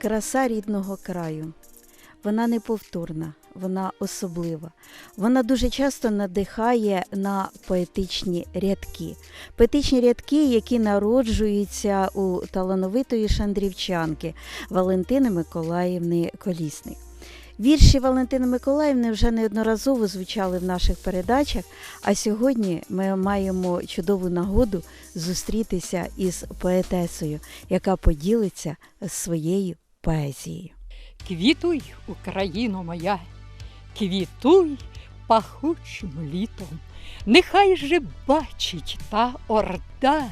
Краса рідного краю. Вона неповторна, вона особлива. Вона дуже часто надихає на поетичні рядки. Поетичні рядки, які народжуються у талановитої шандрівчанки Валентини Миколаївни Колісник. Вірші Валентини Миколаївни вже неодноразово звучали в наших передачах, а сьогодні ми маємо чудову нагоду зустрітися із поетесою, яка поділиться своєю поезією. Квітуй, Україно моя, квітуй пахучим літом. Нехай же бачить та орда,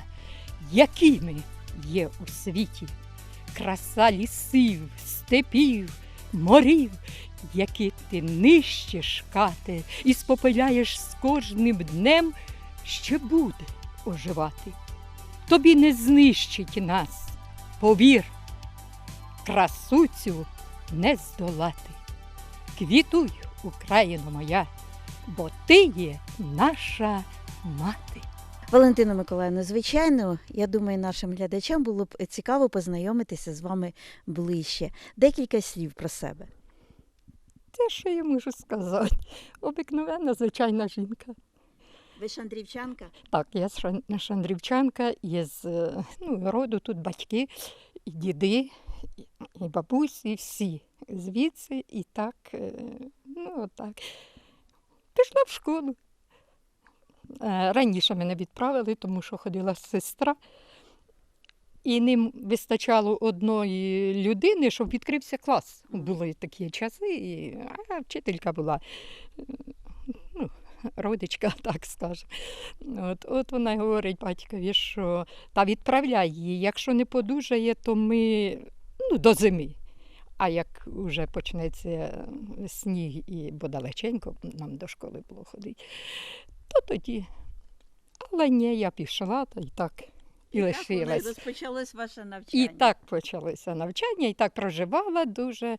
якими є у світі краса лісів, степів, морів, які ти нищиш, кате, і спопиляєш з кожним днем, ще буде оживати. Тобі не знищить нас, повір, красу цю не здолати. Квітуй, Україно моя, бо ти є наша мати. Валентина Миколаївна, звичайно, я думаю, нашим глядачам було б цікаво познайомитися з вами ближче. Декілька слів про себе. Те, що я можу сказати, обикновенна звичайна жінка. Ви шандрівчанка? Так, я шандрівчанка із е, ну, роду тут батьки, і діди, і бабусі, і всі звідси, і так, е, ну отак. Пішла в школу. Е, Раніше мене відправили, тому що ходила сестра. І ним вистачало одної людини, щоб відкрився клас. Були такі часи, і а, вчителька була е, ну, родичка, так скажемо. От, от вона говорить батькові, що та відправляй її. Якщо не подужає, то ми ну, до зими. А як вже почнеться сніг і бо далеченько нам до школи було ходити, то тоді. Але ні, я пішла та і так і лишилась. розпочалось ваше навчання. І так почалося навчання, і так проживала дуже е,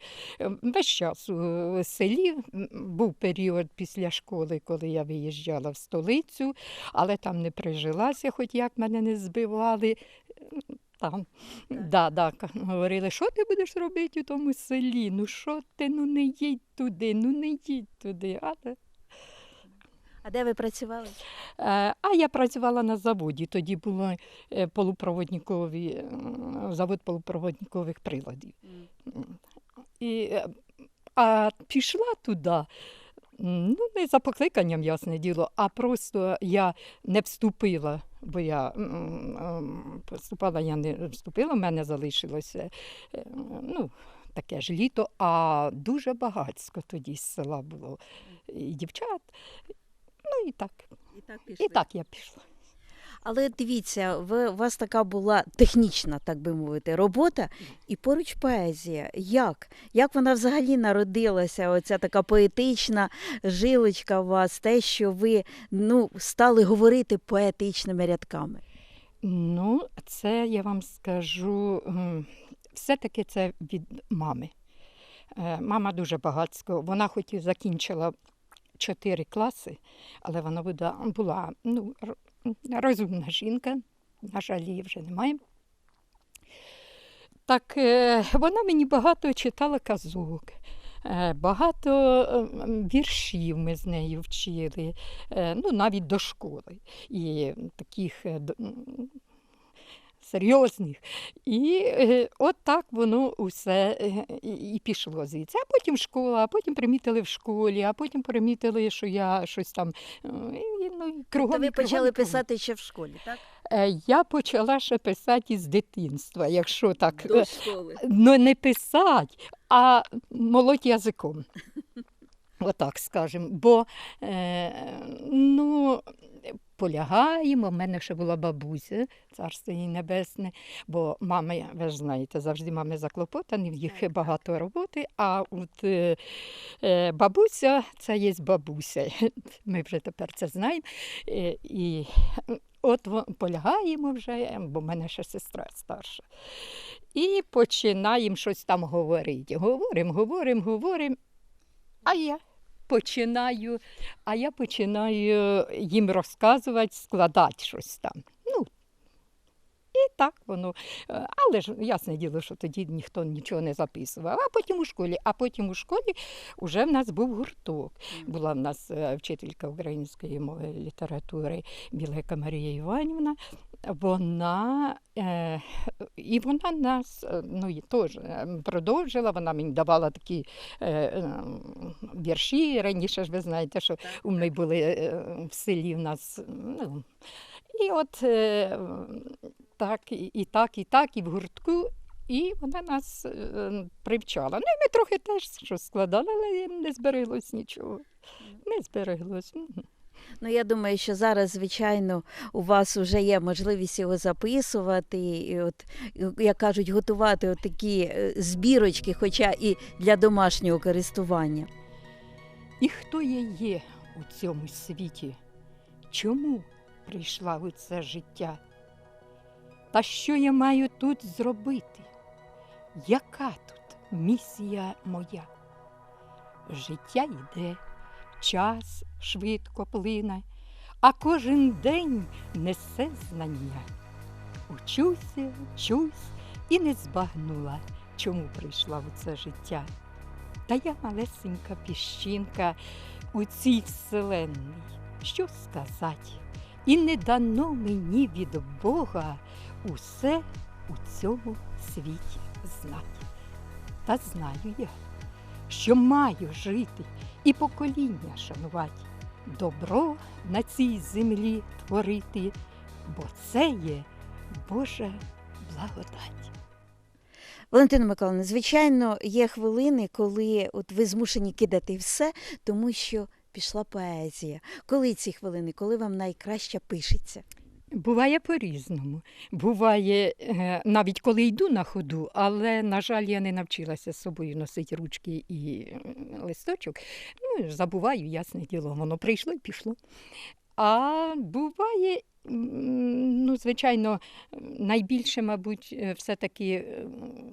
весь час у селі. Був період після школи, коли я виїжджала в столицю, але там не прижилася, хоч як мене не збивали. Там, да, да, говорили, що ти будеш робити у тому селі? Ну що ти, ну не їдь туди, ну не їдь туди. Але А де ви працювали? Е, А я працювала на заводі. Тоді був полупроводникові, е, завод полупроводникових приладів. І, е, а пішла туди. Ну, не за покликанням, ясне діло, а просто я не вступила, бо я поступала, я не вступила, в мене залишилося е, ну, таке ж літо, а дуже багатсько тоді з села було і дівчат. Ну і так. І так І так я пішла. Але дивіться, ви, у вас така була технічна, так би мовити, робота, і поруч поезія. Як? Як вона взагалі народилася? Оця така поетична жилочка у вас, те, що ви ну, стали говорити поетичними рядками. Ну, це я вам скажу, все-таки це від мами. Е, Мама дуже багатсько. Вона хоч і закінчила чотири класи, але вона була, ну, розумна жінка. На жаль, її вже немає. Так е, вона мені багато читала казок. е, Багато е, віршів ми з нею вчили, е, ну, навіть до школи. І таких серйозних. І е, от так воно усе е, і, пішло звідси. А потім школа, а потім примітили в школі, а потім примітили, що я щось там. е, і, ну, кругом, То ви кругом, почали кругом. писати ще в школі, так? Е, Я почала ще писати із дитинства, якщо так. е, школи. Ну, не писати, а молоть язиком. Отак скажемо. Бо е, ну, полягаємо. У мене ще була бабуся, царство їй небесне, бо мама, ви ж знаєте, завжди мами заклопотані, в їх багато роботи. А от е, е, бабуся це є бабуся. Ми вже тепер це знаємо. Е, і от полягаємо вже, бо в мене ще сестра старша. І починаємо щось там говорити. Говоримо, говоримо, говоримо. А я починаю, а я починаю їм розказувати, складати щось там. Ну, І так воно. Але ж ясне діло, що тоді ніхто нічого не записував. А потім у школі, а потім у школі вже в нас був гурток. Була в нас е, вчителька української мови літератури Білека Марія Іванівна. Вона е, і вона нас е, ну, і теж продовжила, вона мені давала такі е, е, вірші. Раніше ж ви знаєте, що ми були е, в селі в нас. Ну, і от е, так, і, так, і так, і в гуртку. І вона нас е, привчала. Ну, і ми трохи теж щось складали, але не збереглось нічого. Не збереглось. Ну, я думаю, що зараз, звичайно, у вас вже є можливість його записувати, і от, як кажуть, готувати от такі збірочки, хоча і для домашнього користування. І хто я є у цьому світі? Чому прийшла у це життя? Та що я маю тут зробити? Яка тут місія моя? Життя йде, час швидко плине, а кожен день несе знання. Учуся, учусь і не збагнула, чому прийшла у це життя. Та я малесенька піщинка у цій вселенній. Що сказати? І не дано мені від Бога усе у цьому світі знати. Та знаю я, що маю жити і покоління шанувати, добро на цій землі творити, бо це є Божа благодать. Валентина Миколаївна, звичайно, є хвилини, коли от ви змушені кидати все, тому що пішла поезія. Коли ці хвилини, коли вам найкраще пишеться? Буває по-різному. Буває е, навіть коли йду на ходу, але, на жаль, я не навчилася з собою носити ручки і листочок. Ну, забуваю, ясне діло, воно прийшло і пішло. А буває, ну, звичайно, найбільше, мабуть, е, все-таки е,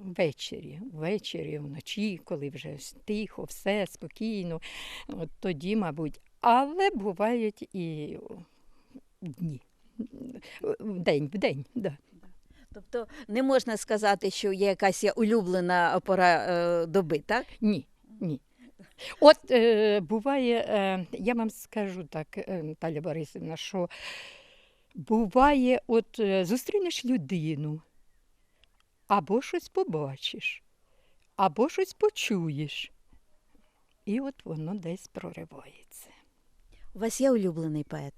ввечері. Ввечері, вночі, коли вже тихо, все спокійно. От тоді, мабуть. Але бувають і дні. В день, в день, да. Тобто не можна сказати, що є якась улюблена пора е, доби, так? Ні, ні. От е, буває, е, я вам скажу так, е, Наталя Борисівна, що буває, от е, зустрінеш людину, або щось побачиш, або щось почуєш. І от воно десь проривається. У вас є улюблений поет?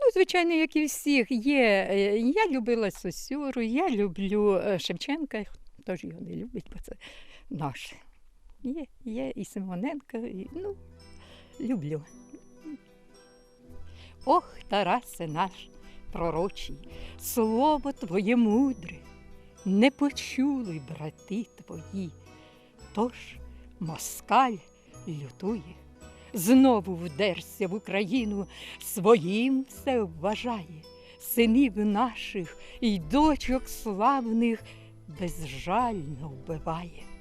Ну, звичайно, як і всіх, є. е, Я любила Сосюру, я люблю е, Шевченка, хто ж його не любить, бо це наше. Є, є і Симоненка, і, ну, люблю. Ох, Тарасе наш пророчий, слово твоє мудре, не почули брати твої. Тож москаль лютує, знову вдерся в Україну, своїм все вважає, синів наших і дочок славних безжально вбиває.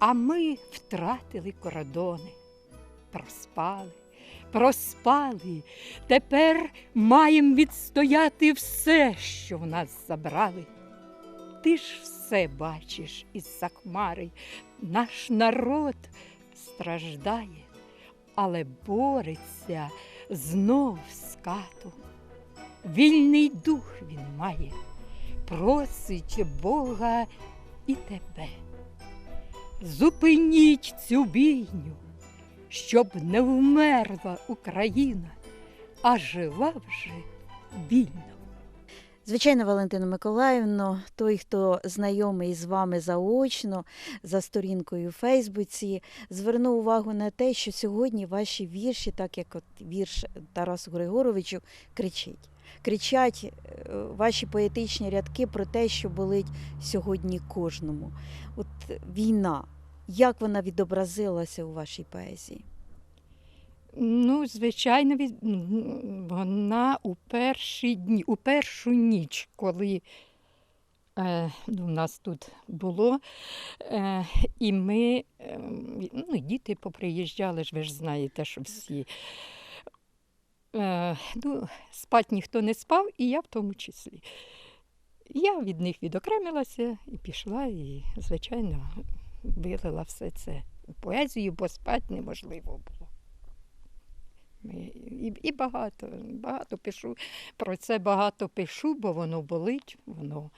А ми втратили кордони, проспали, проспали. Тепер маємо відстояти все, що в нас забрали. Ти ж все бачиш із-за хмари, наш народ страждає, але бореться знов з кату. Вільний дух він має, просить Бога і тебе. Зупиніть цю бійню, щоб не вмерла Україна, а жила вже вільно. Звичайно, Валентина Миколаївна, той, хто знайомий з вами заочно за сторінкою у Фейсбуці, звернув увагу на те, що сьогодні ваші вірші, так як от вірш Тарасу Григоровичу, кричить. Кричать е, ваші поетичні рядки про те, що болить сьогодні кожному. От війна, як вона відобразилася у вашій поезії? Ну, звичайно, від- вона у перші дні, у першу ніч, коли е, ну, у нас тут було, е, і ми, е, ну, діти поприїжджали ж, ви ж знаєте, що всі. Е, ну, спать ніхто не спав, і я в тому числі. Я від них відокремилася і пішла, і, звичайно, вилила все це поезію, бо спати неможливо було. І, і багато, багато пишу. Про це багато пишу, бо воно болить, воно,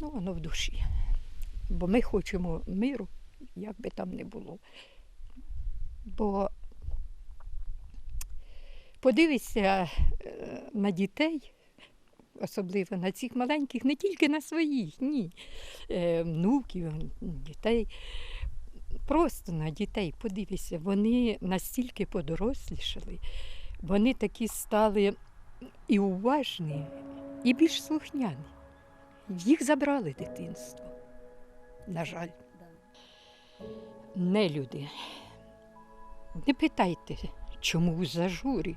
ну, воно в душі. Бо ми хочемо миру, як би там не було. Бо подивися е, на дітей, особливо на цих маленьких, не тільки на своїх, ні. Е, внуків, дітей. Просто на дітей подивися, вони настільки подорослішали, вони такі стали і уважні, і більш слухняні. Їх забрали дитинство. На жаль. Не люди. Не питайте, чому в зажурі,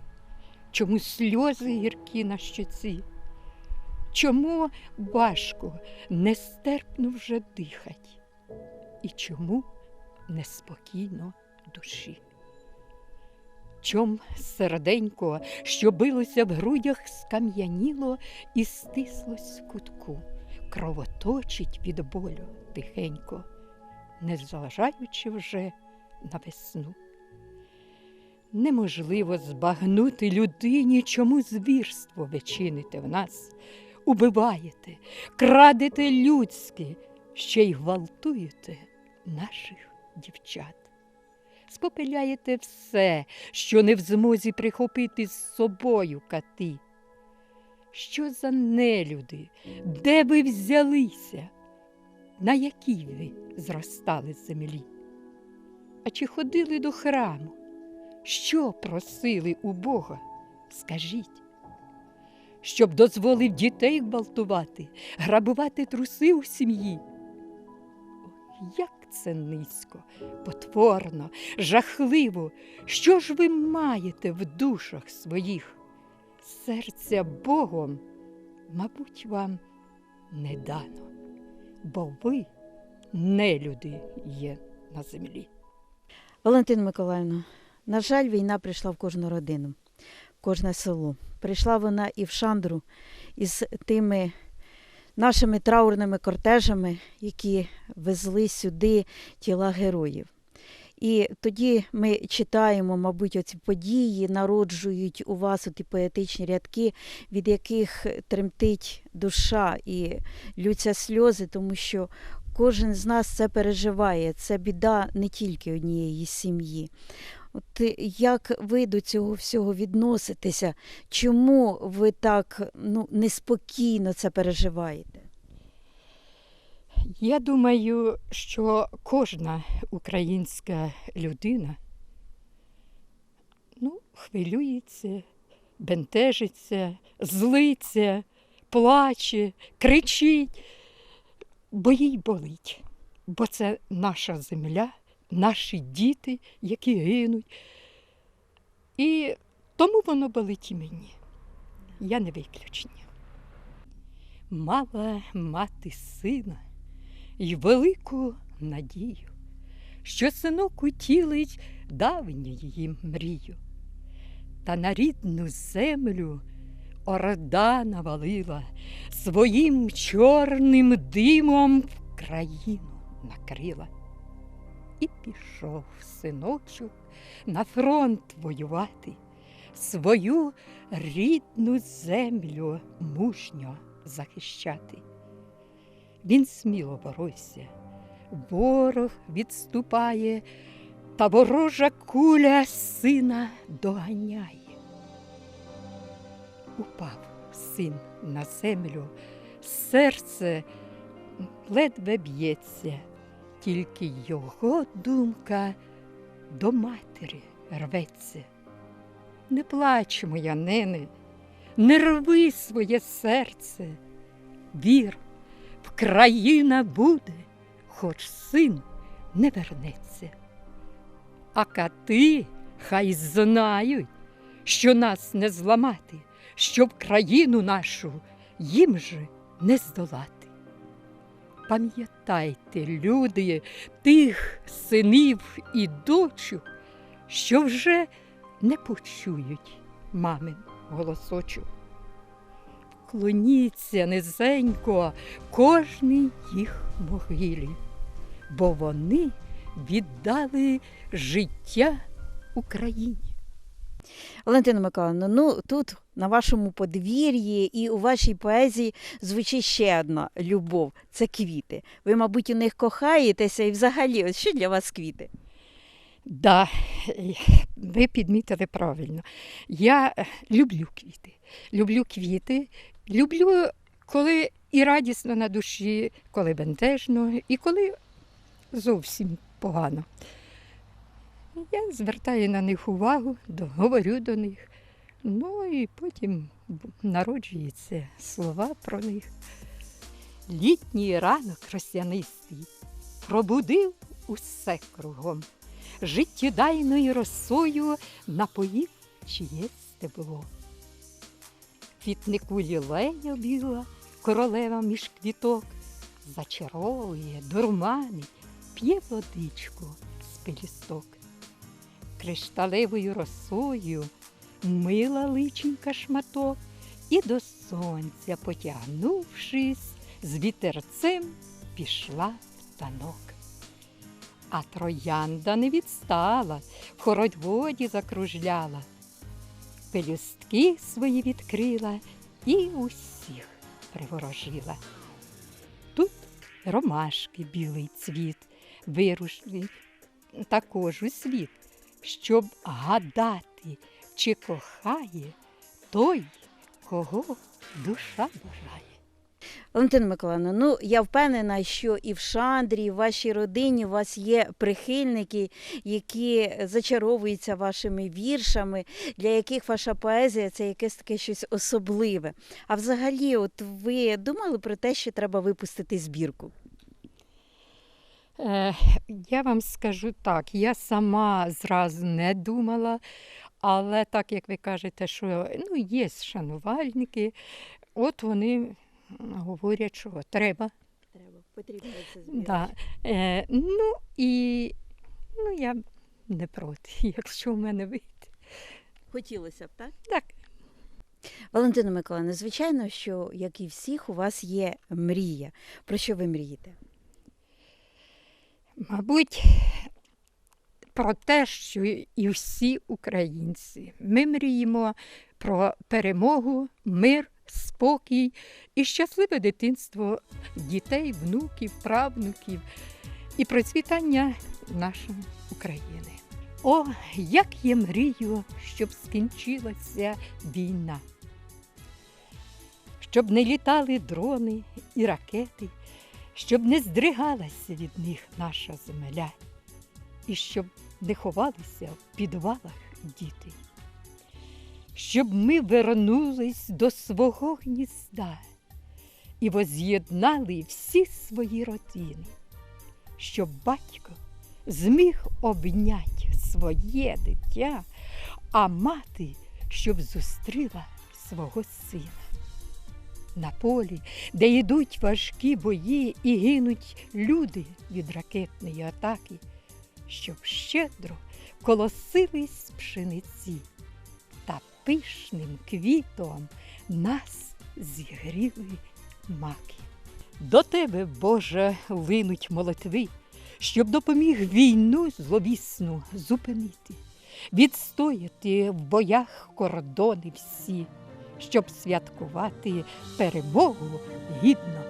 чому сльози гіркі на щоці, чому важко, нестерпно вже дихать, і чому неспокійно душі. Чом серденько, що билося в грудях, скам'яніло і стислось в кутку, кровоточить від болю тихенько, не зважаючи вже на весну. Неможливо збагнути людині, чому звірство ви чините в нас, убиваєте, крадете людське, ще й гвалтуєте наших дівчат. Спопиляєте все, що не в змозі прихопити з собою кати. Що за нелюди? Де ви взялися? На якій ви зростали з землі? А чи ходили до храму? Що просили у Бога? Скажіть, щоб дозволив дітей гвалтувати, грабувати труси у сім'ї. Як це низько, потворно, жахливо. Що ж ви маєте в душах своїх? Серця Богом, мабуть, вам не дано, бо ви нелюди є на землі. Валентина Миколаївна, на жаль, війна прийшла в кожну родину, в кожне село. Прийшла вона і в Шандру із тими нашими траурними кортежами, які везли сюди тіла героїв. І тоді ми читаємо, мабуть, оці події народжують у вас оті поетичні рядки, від яких тремтить душа і лються сльози, тому що кожен з нас це переживає. Це біда не тільки однієї сім'ї. От е, як ви до цього всього відноситеся? Чому ви так ну, неспокійно це переживаєте? Я думаю, що кожна українська людина ну, хвилюється, бентежиться, злиться, плаче, кричить, бо їй болить. Бо це наша земля, наші діти, які гинуть. І тому воно болить і мені. Я не виключення. Мала мати сина й велику надію, що синок утілить давню її мрію. Та на рідну землю орда навалила, своїм чорним димом в країну накрила. І пішов синочок на фронт воювати, свою рідну землю мужньо захищати. Він сміло боровся, ворог відступає, та ворожа куля сина доганяє. Упав син на землю, серце ледве б'ється, тільки його думка до матері рветься. Не плач, моя нене, не рви своє серце, вір, в країна буде, хоч син не вернеться. А кати хай знають, що нас не зламати, щоб країну нашу їм же не здолати. Пам'ятайте, люди, тих синів і дочок, що вже не почують мамин голосочок. Клоніться низенько кожній їх могилі, бо вони віддали життя Україні. Валентина Миколаївна, ну тут на вашому подвір'ї і у вашій поезії звучить ще одна любов це квіти. Ви, мабуть, у них кохаєтеся і взагалі, ось що для вас квіти? Да, ви підмітили правильно. Я е, люблю квіти. Люблю квіти. Люблю, коли і радісно на душі, коли бентежно, і коли зовсім погано. Я звертаю на них увагу, говорю до них. Ну і потім народжуються слова про них. Літній ранок росянистий пробудив усе кругом життєдайною росою напоїв чиє стебло. Квітнику лілея біла, королева між квіток, зачаровує, дурманить, п'є водичку з пелісток. Кришталевою росою мила личенька шматок, і до сонця, потягнувшись, з вітерцем пішла в танок. А троянда не відстала, в хороводі закружляла, пелюстки свої відкрила і усіх приворожила. Тут ромашки білий цвіт вирушили також у світ, щоб гадати, чи кохає той, кого душа бажає. Валентина Миколаївна, ну я впевнена, що і в Шандрі, і в вашій родині у вас є прихильники, які зачаровуються вашими віршами, для яких ваша поезія це якесь таке щось особливе. А взагалі, от ви думали про те, що треба випустити збірку? Е, я вам скажу так, я сама зразу не думала, але так як ви кажете, що ну, є шанувальники, от вони говорять, що треба. Треба, потрібно це Да. Е, ну і ну, я не проти, якщо в мене вийде. Хотілося б, так? Так, Валентина Миколаївна, звичайно, що як і всіх, у вас є мрія. Про що ви мрієте? Мабуть, про те, що і всі українці. Ми мріємо про перемогу, мир, спокій і щасливе дитинство дітей, внуків, правнуків і процвітання нашої України. О, як я мрію, щоб скінчилася війна, щоб не літали дрони і ракети, щоб не здригалася від них наша земля, і щоб не ховалися в підвалах діти, щоб ми вернулись до свого гнізда і воз'єднали всі свої родини, щоб батько зміг обняти своє дитя, а мати, щоб зустріла свого сина. На полі, де йдуть важкі бої і гинуть люди від ракетної атаки, щоб щедро колосились пшениці, та пишним квітом нас зігріли маки. До тебе, Боже, линуть молитви, щоб допоміг війну зловісну зупинити, відстояти в боях кордони всі, щоб святкувати перемогу гідно